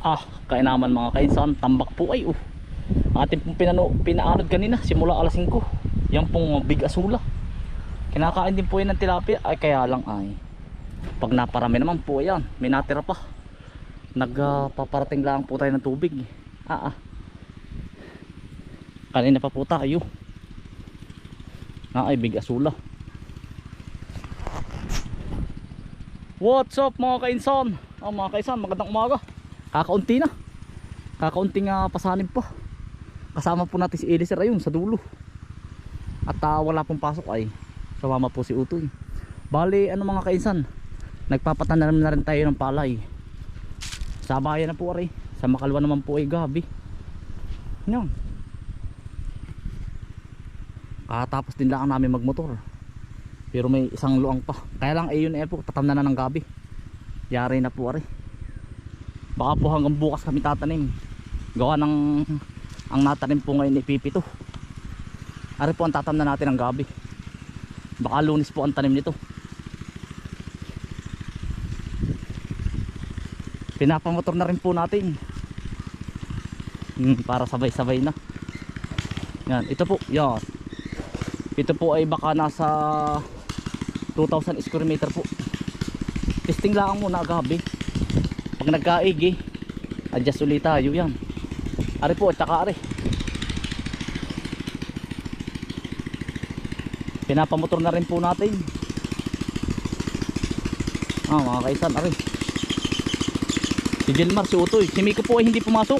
Ah, kainaman mga kainsan, tambak po ay oh. Ating pong pinano, pinaanod kanina, simula alas 5. Yan pong big asula. Kinakain din po yan ng tilapia, ay kaya lang ay. Pag naparami naman po yan, may natira pa. Nagpaparating lang po tayo ng tubig. Ah ah. Kanina pa po tayo. Na ay big asula. What's up mga kainsan? Oh, mga kainsan, magandang umaga. Kakaunti na. Kakaunting uh, pasanin pa. Kasama po natin si Eliser ayun sa dulo. At ah, wala pong pasok ay sumama po si Utoy. Bali, ano mga kainsan? Nagpapatanim na rin tayo ng palay. Sa bayan na po ari. Sa Makalwa naman po ay gabi. Yan. Katapos din lang namin magmotor. Pero may isang luang pa. Kaya lang ayun eh po, tatamnan na ng gabi. Yari na po ari. Baka po hanggang bukas kami tatanim. Gawa ng ang natanim po ngayon ipipito. Ari po ang tatamnan natin ng gabi. Baka lunis po ang tanim nito. Pinapamotor na rin po natin. Hmm, para sabay-sabay na. Yan, ito po, yan. Ito po ay baka nasa 2,000 square meter po. Testing lang muna gabi. Pag nagkaig eh, adjust ulit tayo yan. Ari po, tsaka ari. Pinapamotor na rin po natin. Ah, mga kaisan, ari. Si Gilmar, si Utoy. Si Miko po ay hindi pumasok.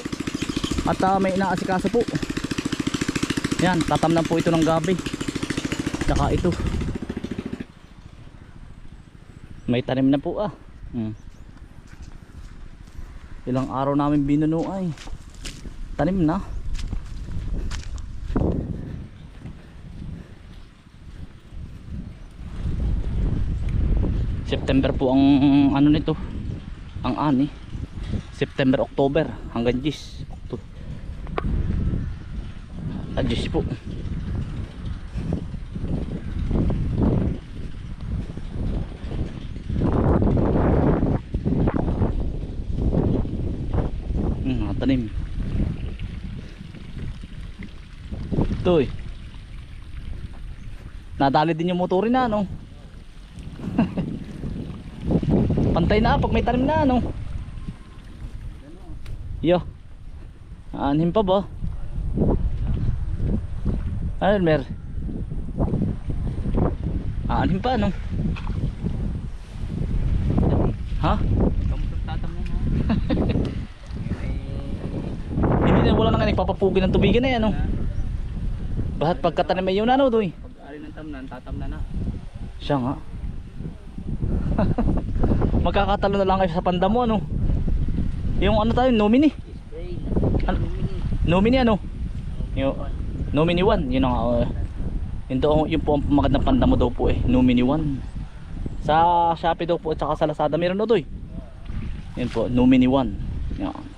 At ah, may inaasikaso po. Yan, tatamnan po ito ng gabi. Tsaka ito. May tanim na po ah. Hmm. Ilang araw namin binuno ay. Tanim na. September po ang ano nito. Ang ani. September, October hanggang 10. Octo- Ah, 10 po. Hmm, mga tanim. Ito eh. Nadali din yung motorin na, no? Pantay na pag may tanim na, no? Yo. Anim pa ba? Mer? Anim pa, no? Ha? Hindi na wala na nga nagpapapugi ng tubigan na yan, no? Bahat pagkatanim ay yun na, no, doy? Pag ari ng tamnan, tatamnan na. Siya nga. Magkakatalo na lang kayo sa panda mo, ano? Yung ano tayo, nomini. Ano? Nomini ano? Yung nomini 1, yun ang uh, yun, daw, yun po ang magandang panda mo daw po eh, nomini 1. Sa Shopee daw po at saka sa Lazada meron daw doy. Yun po, nomini 1. Yan.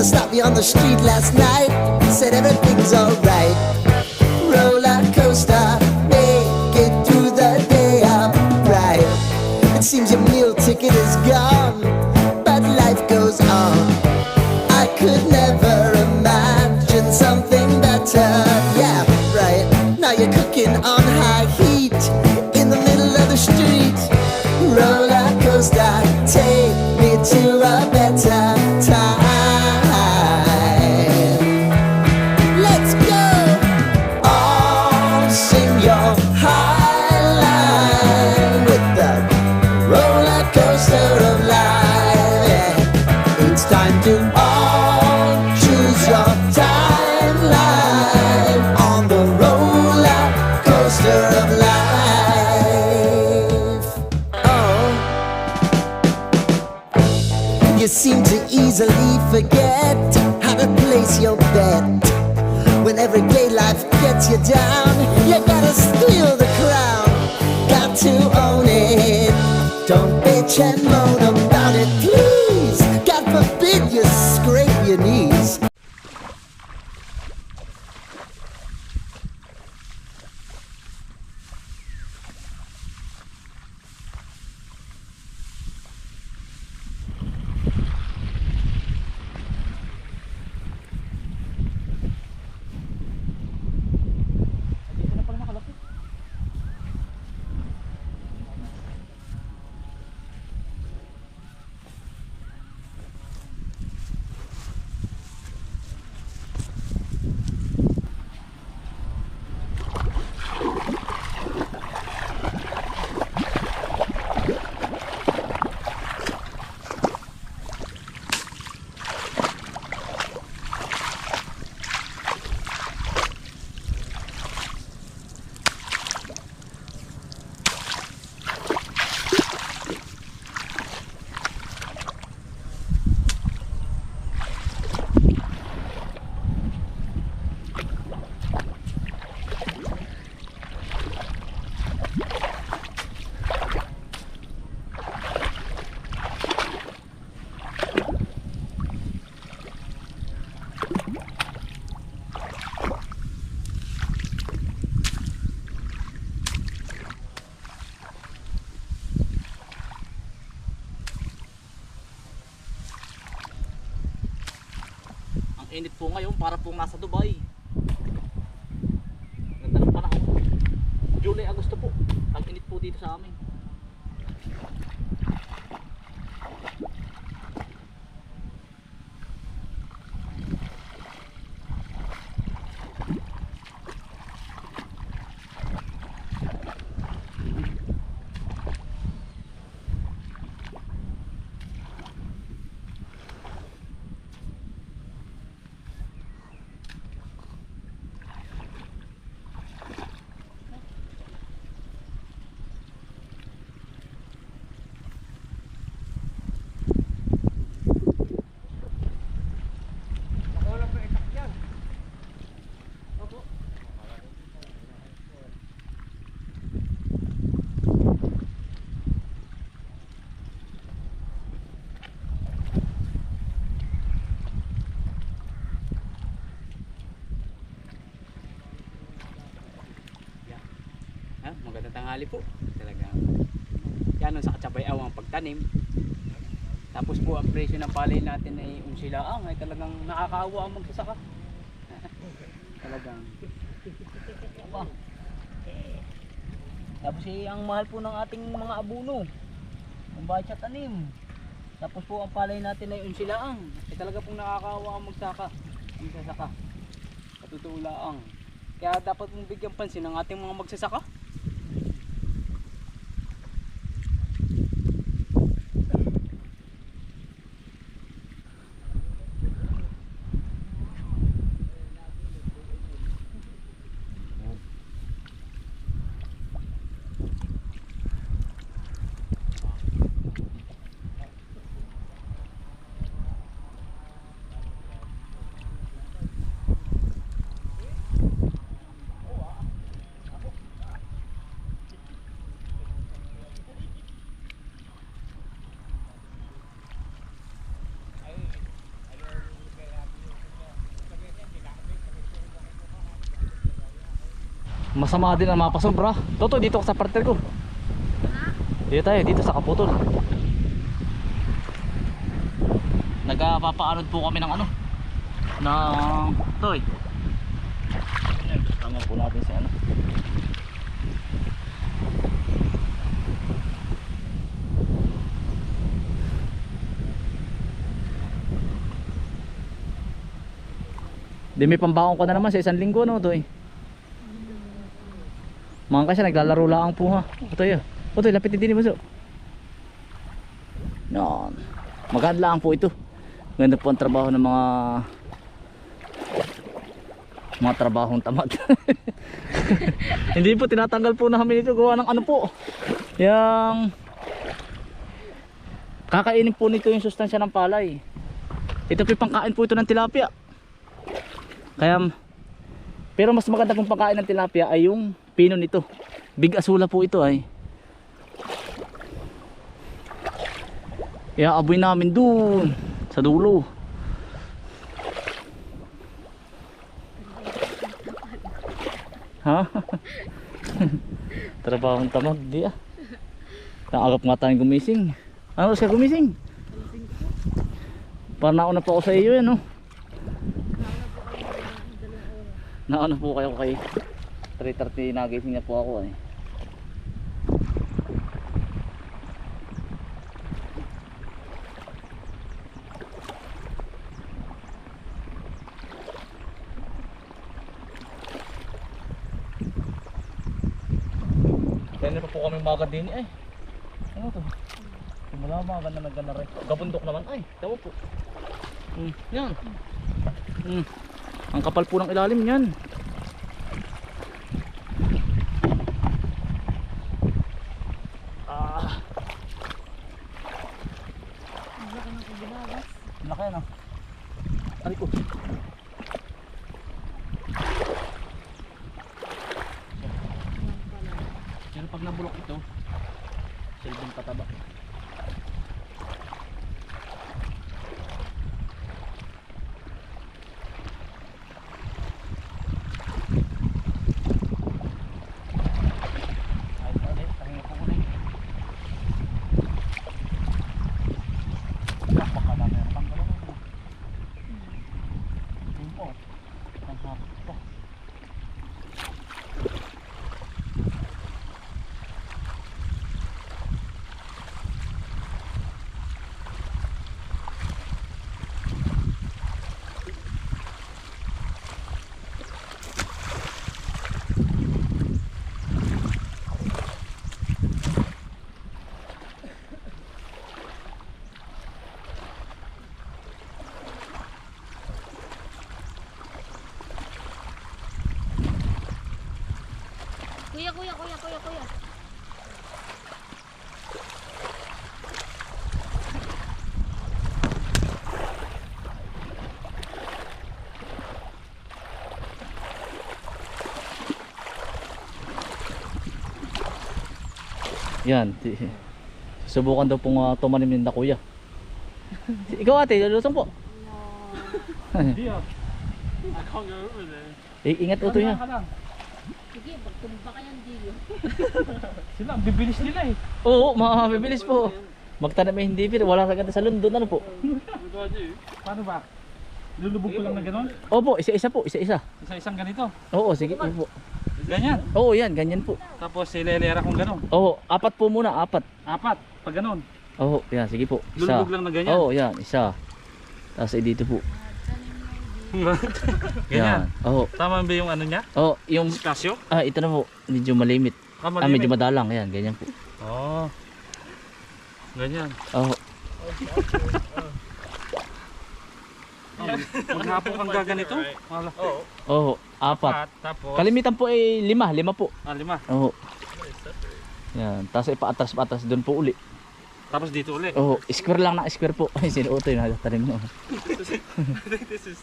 Fella stopped me on the street last night, said everything's alright. Roller coaster, make it through the day, I'm right. It seems your meal ticket is gone, bitch and init po ngayon para pong nasa Dubai. Ganda ng panahon. July, Agosto po. Ang init po dito sa amin. Ha? Magandang tanghali po. Talaga. Yan sa katsabayaw ang pagtanim. Tapos po ang presyo ng palay natin ay umsilaang ay talagang nakakaawa ang magsasaka. talagang. Tapos eh, ang mahal po ng ating mga abuno. Ang bayad sa tanim. Tapos po ang palay natin ay umsilaang. Ay talaga pong nakakaawa ang magsaka. Magsasaka. Katutulaang. Kaya dapat mong bigyan pansin ang ating mga magsasaka. Masama din ang mapasobra. Toto, dito sa partner ko. Dito tayo, dito sa kaputol. Nagpapaanod po kami ng ano? Ng toy. Tama po natin si ano. Di may pambaon ko na naman sa isang linggo no to eh. Mga kasi naglalaro lang po ha. Ito yun. Ito lapit din mo so. Yan. Maganda lang po ito. Ganda po ang trabaho ng mga mga trabahong tamad. Hindi po tinatanggal po namin ito gawa ng ano po. Yang kakainin po nito yung sustansya ng palay. Ito po pangkain po ito ng tilapia. Kaya pero mas maganda pong pagkain ng tilapia ay yung pino nito. Big asula po ito ay. Iaaboy namin dun sa dulo. Ha? Trabahong tamag di ah. Naagap nga tayong gumising. Ano siya gumising? Para nauna pa ako sa iyo yan oh. Nauna po kayo kay 3.30 nagising na po ako eh. Kaya pa po kami umaga din eh. Ano to? Simula umaga na nagana rin. Gabundok naman ay. Tawo po. Hmm, yan. Hmm. Ang kapal po ng ilalim yan. Ah. Laki ano? Ay ko. Pero pag nabulok ito, silbing pataba. Oh, Kuya, kuya, kuya, kuya, kuya. Yan. ti- Subukan daw pong uh, tumanim ng kuya. Si- Ikaw ate, lulusong po. Hindi ah. I can't go over there. I- ingat uto niya. Sige, magtumba ka yan, Dio. Sila, ang bibilis nila eh. Oo, mabibilis po. Magtanim eh hindi pero wala sa ganda sa London ano po. Paano ba? Lulubog ko lang na gano'n? Opo, isa-isa po, isa-isa. Isa-isang ganito. Oo, sige po. Ganyan. Oo, yan, ganyan po. Tapos silelera kong gano'n. Oo, apat po muna, apat. Apat. Pag gano'n. Oo, yan, sige po. Isa. Lulubog lang na ganyan. Oo, yan, isa. Tapos eh, dito po. ganyan. Yan. Oo. Tama ba yung ano niya? Oo, yung Casio? ah ito na po, medyo malimit. Ah, Ah, medyo madalang, yan, ganyan po. Oo. Ganyan. Oo. Maghapon kang gaganito? Wala. Oo. Oo, apat. Tapos, Kalimitan po ay lima, lima po. ah, lima. Oo. Yan, tapos ipaatras paatras doon po uli. Tapos dito ulit. Oo, square lang na square po. Ay, sinuoto yung nagtanim mo.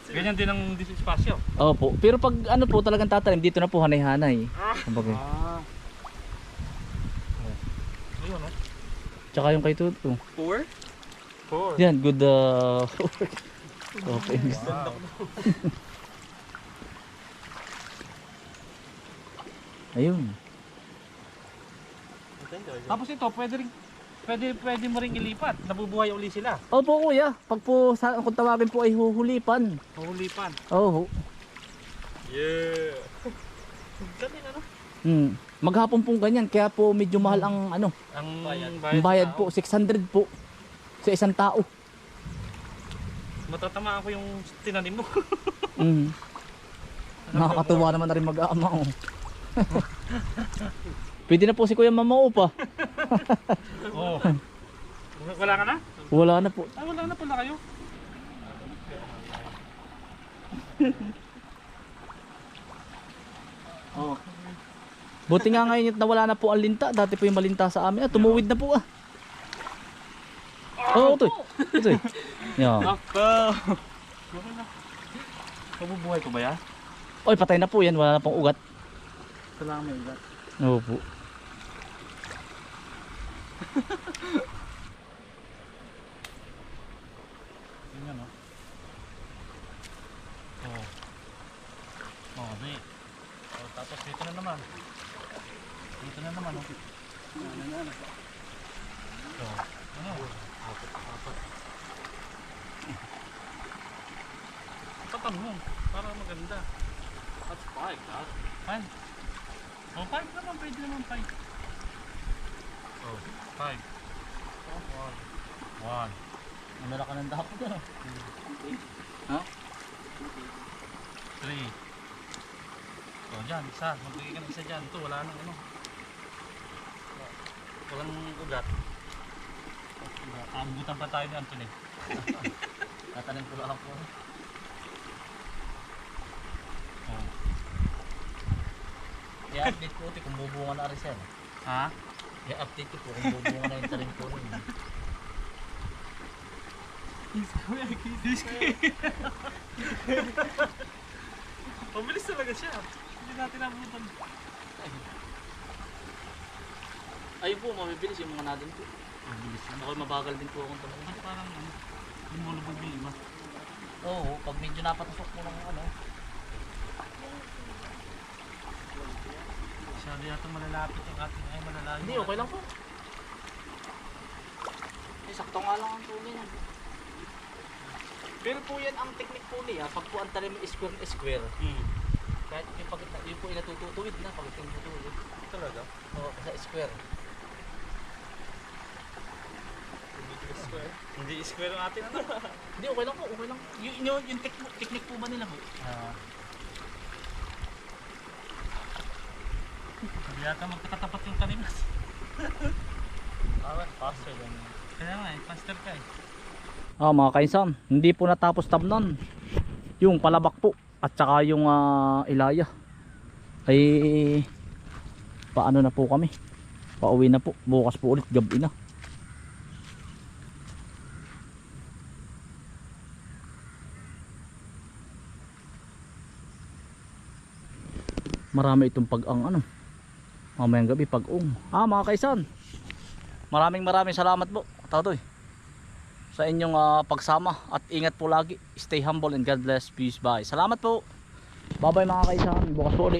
Ganyan din ang dito espasyo. Opo, pero pag ano po talagang tatanim, dito na po hanay-hanay. Kumbaga. Ah. Ayun, no? Tsaka yung kay Tuto. Four? Four. Yan, good uh, work. Okay. Ayun. Tapos ito, pwede rin pwede pwede mo ring ilipat. Nabubuhay uli sila. Opo kuya, pag po sa, kung tawagin po ay huhulipan. Hulipan. Oo. Yeah. Galing ano? Hmm. Maghapon pong ganyan, kaya po medyo mahal ang ano, Ang ang bayad po 600 po sa isang tao. Matatamaan ko yung tinanim mo. Mm. Nakakatuwa naman na rin mag-aama oh. Pwede na po si Kuya Mamao pa. Oo. Wala ka na? Wala na po. Ah, wala na pala kayo. Oh. Buti nga ngayon at nawala na po ang linta. Dati po yung malinta sa amin. Ah, tumuwid na po ah. Oh, ito. Ito eh. Yan. Ako. Mabubuhay ko ba yan? Oy, patay na po yan. Wala na pang ugat. Wala may ugat. Oo po. Yan ano? Oh. Oh, oh di. Oh, tapos dito na naman. Tatam mo, para maganda. That's five, ha? Five. Oh, five naman, pwede naman five. Oh, five. Oh, one. One. Ano ka ng dapo doon? Three. Oh, dyan, isa. Magbigay ka ng isa dyan. Ito, wala nang ano. Walang ugat. Aabutan pa tayo ni Anthony. Tatanim ko lang po. Oh. I-update ko ito kung bubunga na rin siya. Ha? I-update ko kung bubunga na yung tarim ko rin. Mabilis talaga siya. Hindi natin abutan. Ayun po, mabibilis yung mga natin po. Mabilis yan. Ako mabagal din po akong tabi. Ba't parang ano? Lumulubog yung iba. Oo, pag medyo napatusok mo ng ano. Masyado yata malalapit yung ating ay malalayo. Hindi, okay lang po. Eh, sakto nga lang ang tuloy niya. Pero po yan ang technique po niya, pag po ang talim square na square, Hmm. kahit yung pag yung po inatututuwid na pag ito tutuwid. Talaga? Oo, sa square. Hindi square. Hindi square ang ating ano. Hindi, okay lang po, okay lang. Yung, yung, yung technique, technique po ba nila po? Ah. Hindi yata magkakatapat yung tanimas. Ah, faster than Kaya nga eh, faster ka eh. Ah mga kainsan, hindi po natapos tabnon. Yung palabak po at saka yung ah, ilaya. Ay paano na po kami? Pauwi na po. Bukas po ulit gabi na. Marami itong pag-ang ano. Mamayang gabi pag-ung. Ah mga kaisan. Maraming maraming salamat po. Tatoy sa inyong ah, pagsama at ingat po lagi. Stay humble and God bless. Peace. Bye. Salamat po. Bye bye mga kaisan. Bukas po ulit.